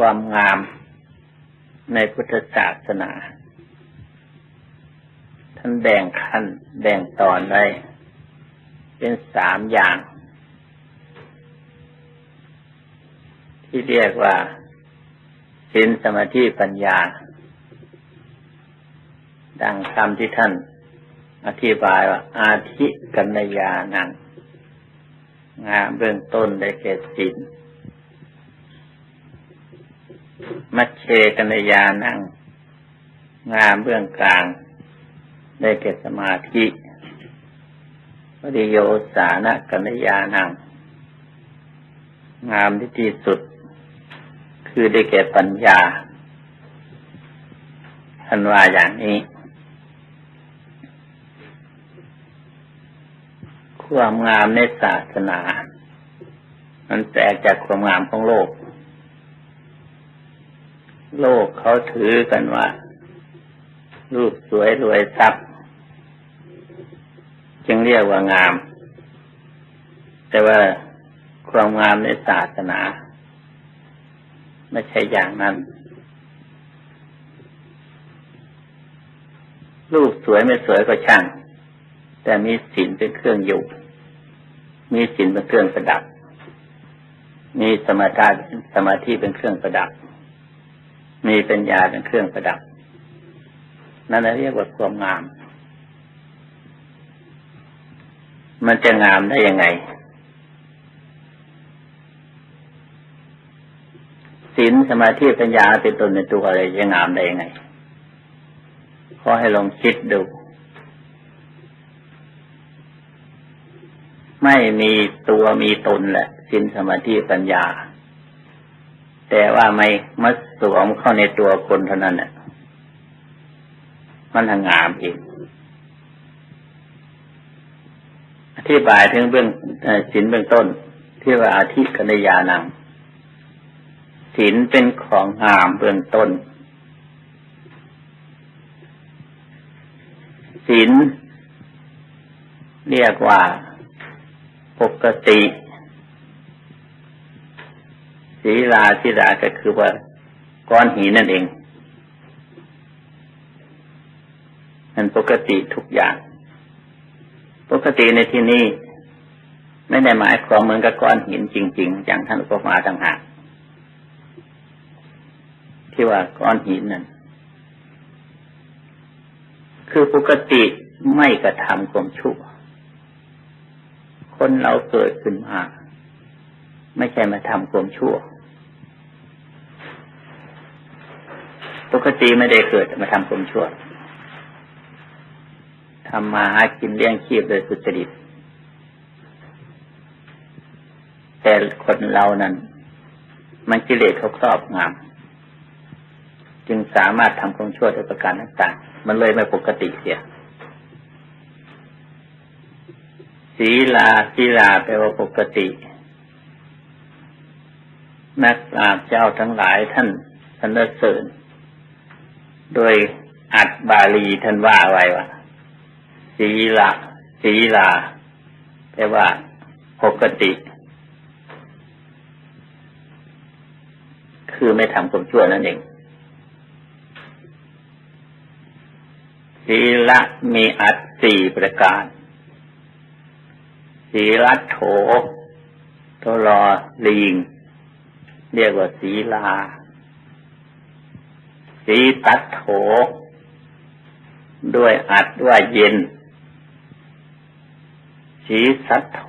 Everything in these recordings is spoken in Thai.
ความงามในพุทธศาสนา ท่านแบ่งขั้นแบ่งตอนไว้เป็นสามอย่าง ที่เรียกว่าสินสมาธิปัญญา ดังคำที่ท่านอธิบายว่า อาธิกัญญานังงามเบื้องต้นได้แก่สิน มัชเชกัญญานั่ง งามเบื้องกลาง ได้แก่สมาธิปริโยสานะกัญญานั่งงามที่ที่สุด คือได้แก่ปัญญาทันว่าอย่างนี้ ความงามในศาสนา มันแตกจากความงามของโลก โลกเขาถือกันว่า รูปสวยรวยทรัพย์ จึงเรียกว่างาม แต่ว่าความงามในศาสนา ไม่ใช่อย่างนั้น รูปสวยไม่สวยก็ช่าง แต่มีศีลเป็นเครื่องอยู่ มีศีลเป็นเครื่องประดับ มีสมาธิสมาธิเป็นเครื่องประดับ มีปัญญาเป็นเครื่องประดับ นั่นเรียกว่าความงาม มันจะงามได้ยังไงศีลสมาธิปัญญาเป็นตนในตัวอะไรจะงามได้ยังไงขอให้ลองคิดดู ไม่มีตัวมีตนแหละศีลสมาธิปัญญา แต่ว่าไม่มาสวมเข้าในตัวคนเท่านั้นเนี่ยมันทางงามอีกอธิบายถึงเบื้องศีลเบื้องต้น ที่ว่าอาทิกัญญานังศีลเป็นของงามเบื้องต้นศีลเรียกว่าปกติ ศีลาศีลาก็คือว่าก้อนหินนั่นเองมันปกติทุกอย่าง ปกติในที่นี้ไม่ได้หมายความเหมือนกับก้อนหินจริง ๆ อย่างท่านอุปมาต่างหากที่ว่าก้อนหินนั่นคือปกติไม่กระทำความชั่ว คนเราเกิดขึ้นมา ไม่ใช่มาทำความชั่ว ปกติไม่ได้เกิดมาทำความชั่วทำมาหากินเลี้ยงชีพโดยสุจริต แต่คนเรานั้น มันกิเลสเขาครอบงำจึงสามารถทำความชั่วด้วยประการต่างๆ มันเลยไม่ปกติเสียศีลาศีลาแปลว่าปกติ นักปราชญ์เจ้าทั้งหลายท่านสรรเสริญ โดยอัดบาลีท่านว่าไว้ว่าศีละศีลาแปลว่าปกติ คือไม่ทำความชั่วนั่นเองศีละมีอัดสี่ประการศีลัโถตรอลิงเรียกว่าศีลา สีตัดโถ ด้วยอัดว่าเย็น สีสัดโถ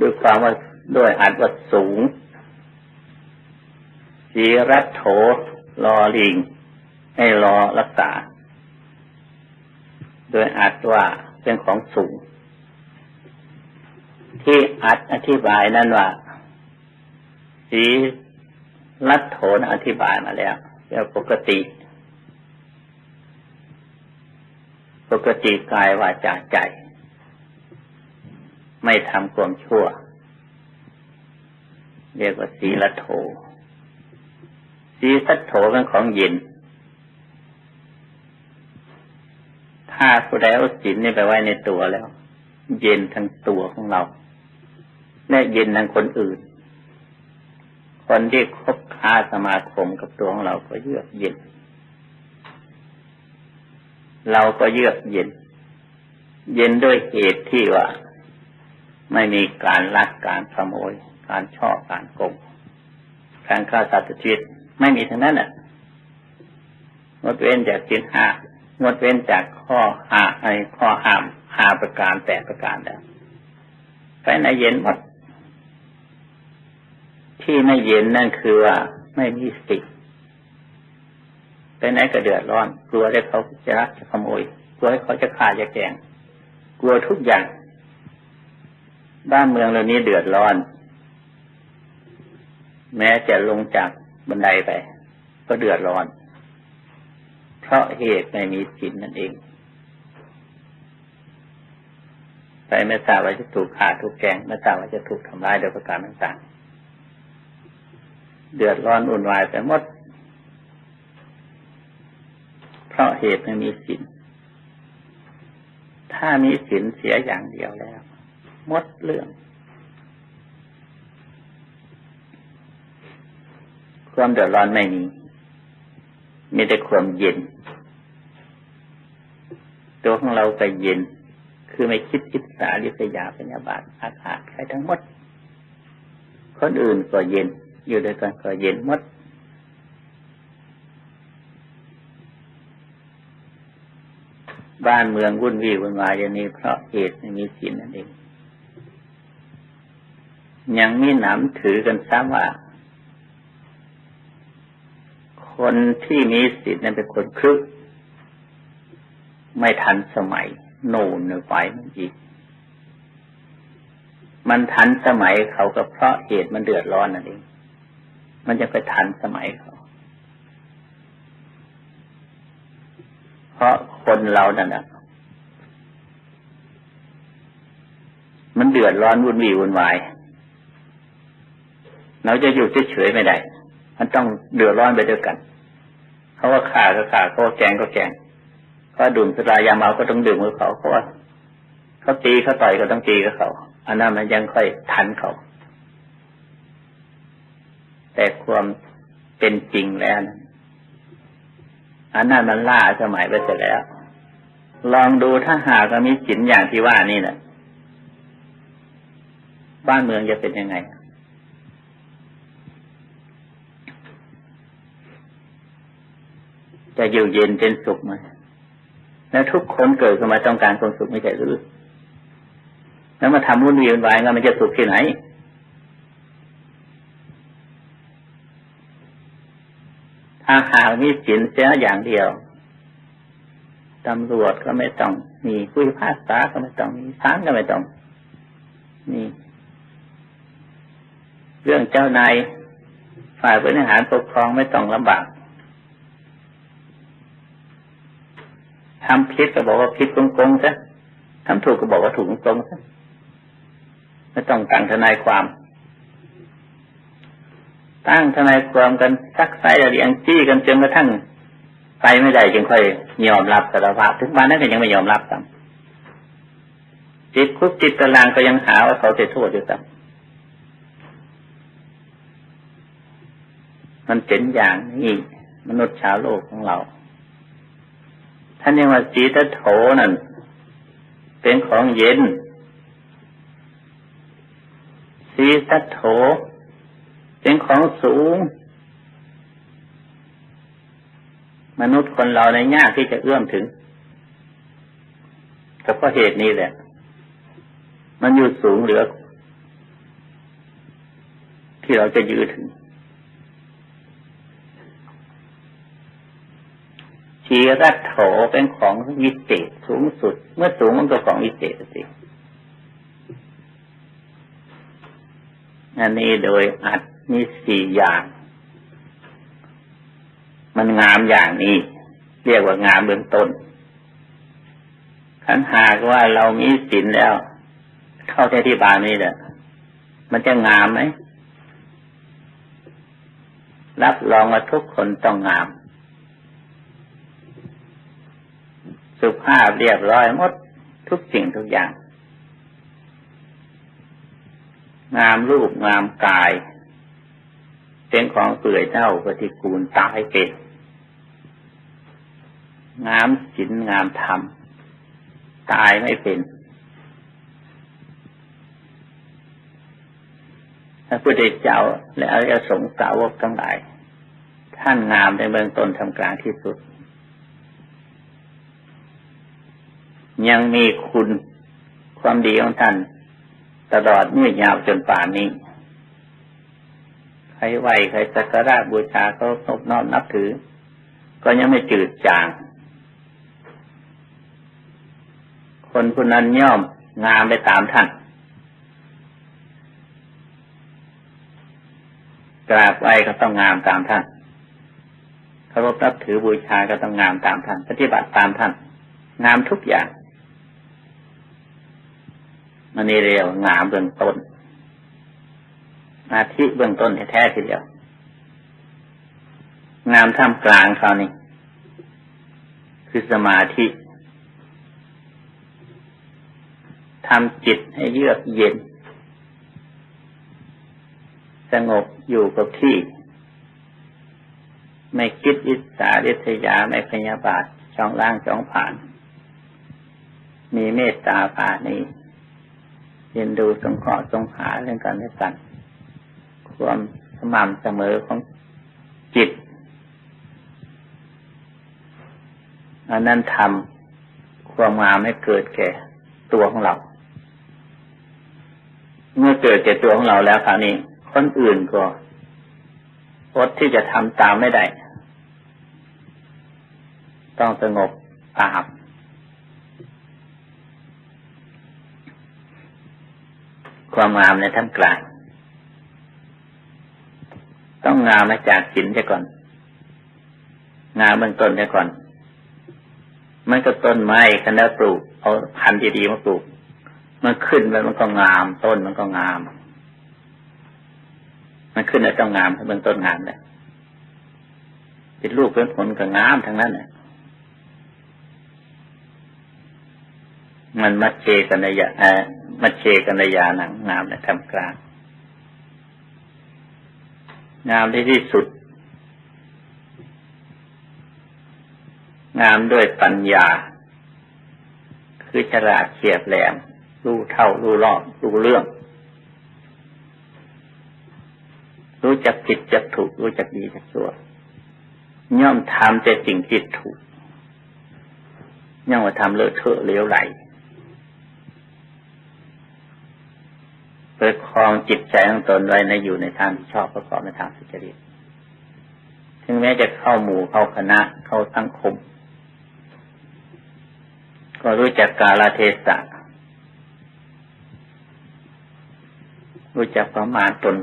ด้วยความว่าด้วยอัดว่าสูง สีรัดโถรอลิง ให้รอรักษา โดยอัดว่าเป็นของสูง ที่อัดอธิบายนั่นว่า สีรัดโถนอธิบายมาแล้ว แล้ปกติ ปกติกายวาจาใจ ไม่ทำความชั่ว เรียกว่าสีละโถสีสัทโถเป็นของเย็น ถ้าผู้ใดเอาศีลนี่ไปไว้ในตัวแล้ว เย็นทั้งตัวของเรา และเย็นทั้งคนอื่น คนที่คบค้าสมาคมกับตัวของเราก็เยือกเย็น เราก็เยือกเย็น เย็นด้วยเหตุที่ว่า ไม่มีการลักการขโมย การช่อการโกงการฆ่าสัตว์ชีวิตไม่มีทั้งนั้นอะงดเว้นจากสินห้างดเว้นจากข้อหาไอ้ข้อห้ามหาประการแปดประการแล้วไปในเย็นหมด ที่ไม่เย็นนั่นคือว่าไม่มีสติไปไหนก็เดือดร้อน กลัวได้เขาจะรักจะขโมย กลัวให้เขาจะฆ่าจะแกง กลัวทุกอย่าง บ้านเมืองเรานี้เดือดร้อน แม้จะลงจากบันไดไป ก็เดือดร้อน เพราะเหตุไม่มีศีลนั่นเอง ไปไม่ทราบว่าจะถูกฆ่าถูกแกงไม่ทราบว่าจะถูกทำร้ายโดยประการต่างๆ เดือดร้อนอุ่นวายไปหมด เพราะเหตุไม่มีศีลถ้ามีศีลเสียอย่างเดียวแล้วหมดเรื่อง ความเดือดร้อนไม่มีมีแต่ความเย็น ตัวของเราก็เย็น คือไม่คิดคิดสาลิษยาปัญญาบาตอาฆาตใครทั้งหมด คนอื่นก็เย็น อยู่ด้วยกันก็เย็นหมดบ้านเมืองวุ่นวี่วุ่นวายอย่างนี้เพราะเหตุไม่มีศีลนั่นเอง ยังมีหนำถือกันซ้ำว่า คนที่มีศีลนั้นเป็นคนครึก ไม่ทันสมัย โน่นไปมันอีก มันทันสมัยเขาก็เพราะเหตุมันเดือดร้อนนั่นเอง มันจะไปทันสมัยเขาเพราะคนเรานั่นะมันเดือดร้อนวุ่นวี่วุ่นวาย เราจะอยู่เฉยๆไม่ได้ มันต้องเดือดร้อนไปด้วยกัน เขาว่าข่าก็ข่าเขาว่าแกงก็แกงเขาดื่มสุรายาเมาก็ต้องดื่มกับเขาเพราะว่าเขาตีเขาต่อยก็ต้องตีกับเขา อันนั้นมันยังค่อยทันเขา แต่ความเป็นจริงแล้วอันนั้นมันล่าสมัยไปเสร็จแล้ว ลองดูถ้าหากมีสินอย่างที่ว่านี่นะบ้านเมืองจะเป็นยังไง จะอยู่เย็นเป็นสุขไหมแล้วทุกคนเกิดขึ้นมาต้องการความสุขไม่ใช่หรือ แล้วมาทำวุ่นวี่วุ่นวายงั้นมันจะสุขที่ไหน ถ้าหากมีสินเสียอย่างเดียวตำรวจก็ไม่ต้องมีผู้พิพากษาก็ไม่ต้องมีศาลก็ไม่ต้องมีเรื่องเจ้านายฝ่ายบริหารปกครองไม่ต้องลำบากทำผิดก็บอกว่าผิดตรงๆซะทำถูกก็บอกว่าถูกตรงๆซะไม่ต้องตั้งทนายความ ตั้งทนายความกันซักไซ้เรียงจี้กันจนกระทั่งไปไม่ได้จึงค่อยยอมรับสารภาพถึงวันนั้นก็ยังไม่ยอมรับซ้ำจิตคุกจิตตารางก็ยังหาว่าเขาจะโทษอยู่ซ้ำมันเป็นอย่างนี้มนุษย์ชาวโลกของเรา ท่านยังว่าสีตโถนั่นเป็นของเย็นสีตโถ เป็นของสูง มนุษย์คนเราในยากที่จะเอื้อมถึงก็เพราะเหตุนี้แหละ มันอยู่สูงเหลือ ที่เราจะยืดถึงชีรัตโถเป็นของวิเศษสูงสุด เมื่อสูงมันก็ของวิเศษสิอันนี้โดยอัด มีสี่อย่าง มันงามอย่างนี้ เรียกว่างามเบื้องต้นขันหากว่าเรามีศีลแล้ว เข้าใจที่บานนี้แหละมันจะงามไหมรับรองว่าทุกคนต้องงาม สุภาพเรียบร้อยหมดทุกสิ่งทุกอย่าง งามรูปงามกาย เป็นของเปื่อยเน่าปฏิกูลตายเป็นงามศีลงามธรรม ตายไม่เป็นพระพุทธเจ้าและอริยสงฆ์สาวกทั้งหลาย ท่านงามในเบื้องต้นทำกลางที่สุด ยังมีคุณความดีของท่าน ตลอดเมื่อยาวจนป่านนี้ ใครไหวใครสักการะบูชาเขานบน้อมนับถือ ก็ยังไม่จืดจาง คนคนนั้นย่อมงามไปตามท่านกราบไหว้ก็ต้องงามตามท่านเคารพนับถือบูชาก็ต้องงามตามท่าน ปฏิบัติตามท่าน งามทุกอย่างมันนี่เรียวงามเบื้องต้น อาทิเบื้องต้นแท้ทีเดียว งามท่ามกลางเขาวนี่คือสมาธิทำจิตให้เยือกเย็น สงบอยู่กับที่ ไม่คิดอิจฉาริษยาไม่พยาบาทช่องล่างช่องผ่าน มีเมตตาผ่านี้เรียนดูสงเคราะห์สงหาเรื่องกันและกัน ความสม่ำเสมอของจิตอันนั้นทำความงามให้เกิดแก่ตัวของเรา เมื่อเกิดแก่ตัวของเราแล้วคราวนี้คนอื่นก็อดที่จะทำตามไม่ได้ ต้องสงบตามความงามในท่ามกลาง ต้องงามมาจากศีลซะก่อน งามเบื้องต้นซะก่อน มันก็ต้นไม้คันแล้วปลูก เอาพันธุ์ดีๆมาปลูก มันขึ้นไปมันก็งาม ต้นมันก็งาม มันขึ้นในต้องงามเบื้องต้นงามเลยเป็นลูกเป็นผลก็งามทั้งนั้นเลยมันมัดเชกันในยามัดเชกันในยาหนังงามในทำกลาง งามที่ที่สุด งามด้วยปัญญา คือฉลาดเฉียบแหลม รู้เท่า รู้รอบ รู้เรื่อง รู้จักผิดจักถูก รู้จักดีจักชั่ว ย่อมทำแต่สิ่งที่ถูกย่อมว่าทำเลอะเทอะเลี้ยวไหล เปิดคลองจิตใจของตนไว้ในอยู่ในทางที่ชอบประกอบในทางสุจริต ถึงแม้จะเข้าหมู่เข้าคณะเข้าสังคม ก็รู้จักกาลเทศะ รู้จักประมาณตน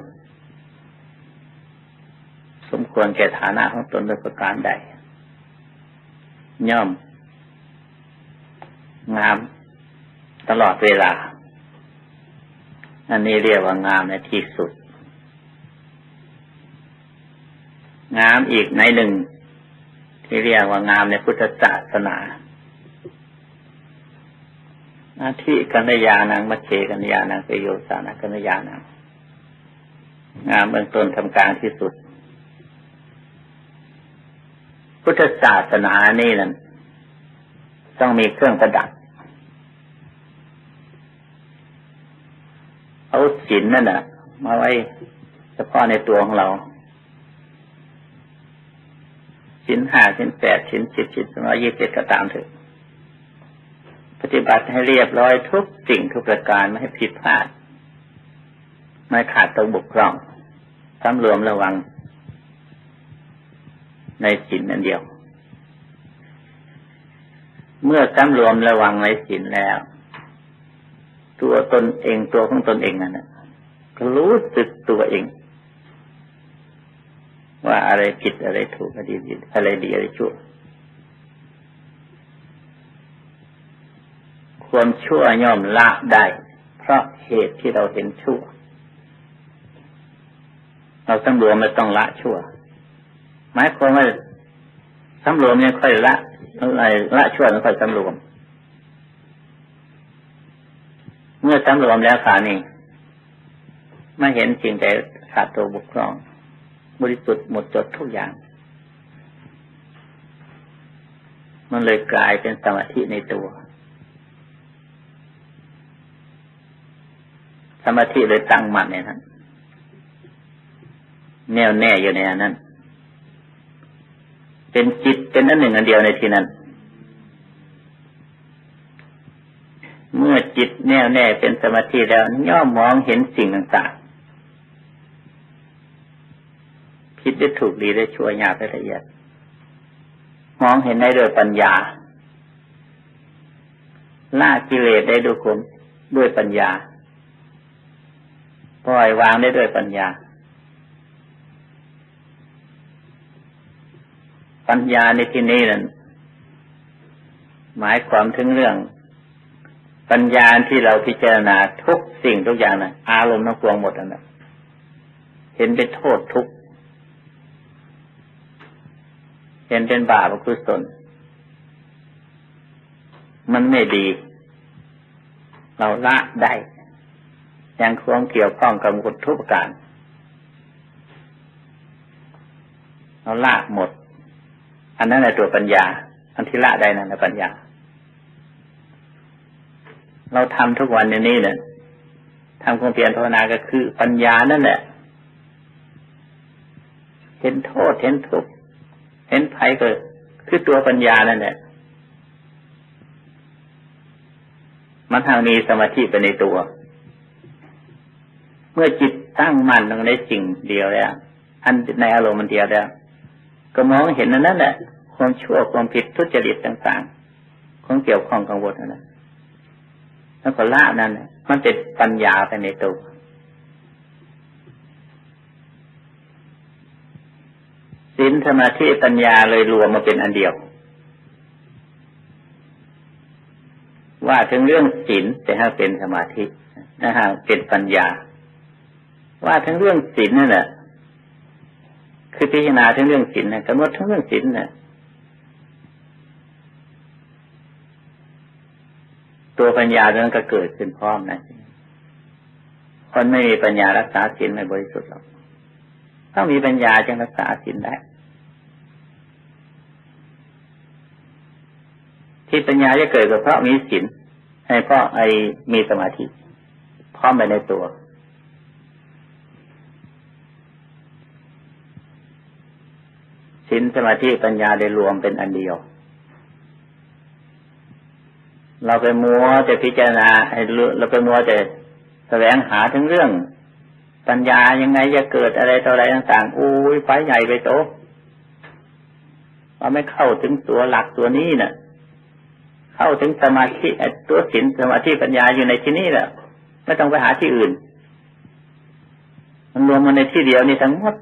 สมควรแก่ฐานะของตนโดยประการใด ย่อม งามตลอดเวลา อันนี้เรียกว่างามในที่สุด งามอีกในหนึ่ง ที่เรียกว่างามในพุทธศาสนาหน้าที่กัญญาณังมัชเชกัญญาณังเปโยสานะกัญญาณังงามเบื้องต้นทำกลางที่สุด พุทธศาสนานี่นั่นต้องมีเครื่องประดับ เอา ศีลนั่นน่ะมาไว้เฉพาะในตัวของเราศีลห้าศีลแปดศีลสิบศีลสองร้อยยี่สิบเจ็ดก็ตามเถอะปฏิบัติให้เรียบร้อยทุกสิ่งทุกประการไม่ให้ผิดพลาด ไม่ขาดตรงบุกร่องสำรวมระวัง ในศีลนั่นเดียว เมื่อสำรวมระวังในศีลแล้ว ตัวตนเองตัวของตนเองนั่นก็ รู้สึกตัวเอง ว่าอะไรผิดอะไรถูกอะไรดีอะไรดีอะไรชั่วความชั่วย่อมละได้ เพราะเหตุที่เราเห็นชั่ว เราสำรวมไม่ต้องละชั่วหมายความว่าสำรวมเนี่ยค่อยละอะไรละชั่วแล้วค่อยสำรวม เมื่อสำรวมแล้วขานี่ ม่เห็นสิ่งใดขาดตัวบุกครอง บริสุทธิ์หมดจดทุกอย่าง มันเลยกลายเป็นสมาธิในตัวสมาธิเลยตั้งมั่นในนั้นแน่วแน่อยู่ในนนั้น เป็นจิตเป็นอันหนึ่งอันเดียวในที่นั้น เมื่อจิตแน่วแน่เป็นสมาธิแล้วย่อมมองเห็นสิ่งต่างๆ คิดได้ถูกดีได้ชั่วยาบได้ละเอียด มองเห็นได้ด้วยปัญญาละกิเลสได้ด้วยความด้วยปัญญาปล่อยวางได้ด้วยปัญญา ปัญญาในที่นี้นั้นหมายความถึงเรื่อง ปัญญาที่เราพิจารณาทุกสิ่งทุกอย่างนะอารมณ์ทั้งปวงหมดนั่นนะเห็นเป็นโทษทุก เห็นเป็นบาปอกุศลมันไม่ดี เราละได้ ยังควงเกี่ยวข้องกับกฎทุกประการเราละหมด อันนั้นแหละตัวปัญญา อันที่ละได้นั่นแหละปัญญา เราทำทุกวันในนี้เนี่ยทำความเพียรภาวนาก็คือปัญญานั่นแหละ เห็นโทษเห็นทุกข์ เห็นภัยก็คือตัวปัญญานั่นแหละมันทางมีสมาธิไปในตัว เมื่อจิตตั้งมั่นลงในสิ่งเดียวแล้วอันในอารมณ์มันเดียวแล้ว ก็มองเห็นนั่นแหละความชั่วความผิดทุจริตต่างๆของเกี่ยวข้องกังวลนั่นแหละแล้วก็ละนั่นแหละมันเป็นปัญญาไปในตัว สินสมาธิปัญญาเลยรวมมาเป็นอันเดียว ว่าถึงเรื่องศีลแต่ถ้าเป็นสมาธินะฮะเป็นปัญญา ว่าทั้งเรื่องศีลนั่นแหละคือพิจารณาทั้งเรื่องศีลนะกำหนดทั้งเรื่องศีลนะตัวปัญญาเรื่องก็เกิดขึ้นพร้อมนะคนไม่มีปัญญารักษาศีลไม่บริสุทธิ์หรอก ต้องมีปัญญาจึงรักษาศีลได้ ที่ปัญญาจะเกิดก็เพราะมีศีลให้เพราะไอ้มีสมาธิพร้อมไปในตัว ศีลสมาธิปัญญาได้รวมเป็นอันเดียว เราไปมัวแต่พิจารณาเราไปมัวแต่แสวงหาถึงเรื่อง ปัญญายังไงจะเกิดอะไรต่ออะไรต่างๆอุ้ยไปใหญ่ไปโตเราไม่เข้าถึงตัวหลักตัวนี้นะ่ะ เข้าถึงสมาธิตัวศีลสมาธิปัญญาอยู่ในที่นี้แหละไม่ต้องไปหาที่อื่น มันรวมมาในที่เดียวนี่ทั้งหมด